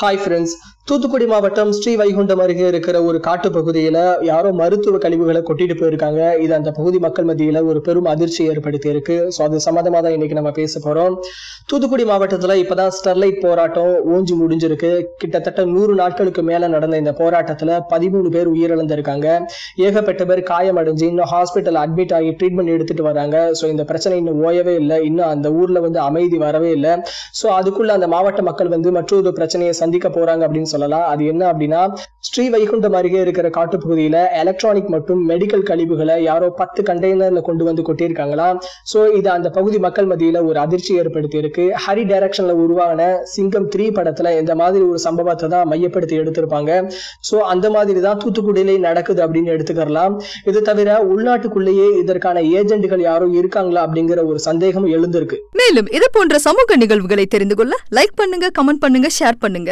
Hi friends Thoothukudi மாவட்டம் ஸ்ரீ வைகுண்டம் அருகே இருக்கிற ஒரு காட்டு பகுதியில யாரோ மருத்துவ கழிவுகளை கொட்டிட்டு போயிருக்காங்க. இது அந்த பகுதி மக்கள் மத்தியில ஒரு பெரும் அதிர்ச்சி ஏற்படுத்தி இருக்கு ஸோ அது சம்மந்தமா தான் இன்னைக்கு நம்ம பேச போறோம். தூத்துக்குடி மாவட்டத்துல இப்பதான் ஸ்டெர்லைட் போராட்டம் ஓஞ்சி முடிஞ்சிருக்கு. கிட்டத்தட்ட நூறு நாட்களுக்கு மேல நடந்த இந்த போராட்டத்துல பதிமூணு பேர் உயிரிழந்திருக்காங்க. ஏகப்பட்ட பேர் காயமடைஞ்சு இன்னும் ஹாஸ்பிட்டல் அட்மிட் ஆகி ட்ரீட்மெண்ட் எடுத்துட்டு வராங்க. ஸோ இந்த பிரச்சனை இன்னும் ஓயவே இல்லை. இன்னும் அந்த ஊர்ல வந்து அமைதி வரவே இல்லை. ஸோ அதுக்குள்ள அந்த மாவட்ட மக்கள் வந்து மற்றொரு பிரச்சனையை சந்திக்க போறாங்க அப்படின்னு சொல்லலாம். அது என்ன அப்படின்னா ஸ்ரீ வைகுண்டம் அருகே இருக்கிற காட்டுப்பகுதியில எலக்ட்ரானிக் மற்றும் மெடிக்கல் கழிவுகளை யாரோ பத்து கண்டெய்னர்ல கொண்டு வந்து கொட்டியிருக்காங்களா ஸோ இது அந்த பகுதி மக்கள் மத்தியில ஒரு அதிர்ச்சி ஏற்படுத்தி இருக்கு ஹரி டைரக்ஷன்ல உருவான சிங்கம் த்ரீ படத்துல இந்த மாதிரி ஒரு சம்பவத்தை தான் மையப்படுத்தி எடுத்திருப்பாங்க. ஸோ அந்த மாதிரி தான் தூத்துக்குடியிலே நடக்குது அப்படின்னு எடுத்துக்கலாம் இது தவிர உள்நாட்டுக்குள்ளேயே இதற்கான ஏஜென்ட்கள் யாரும் இருக்காங்களா அப்படிங்கிற ஒரு சந்தேகம் எழுந்திருக்கு. மேலும் இது போன்ற சமூக நிகழ்வுகளை தெரிந்து கொள்ள லைக் பண்ணுங்க கமெண்ட் பண்ணுங்க ஷேர் பண்ணுங்க.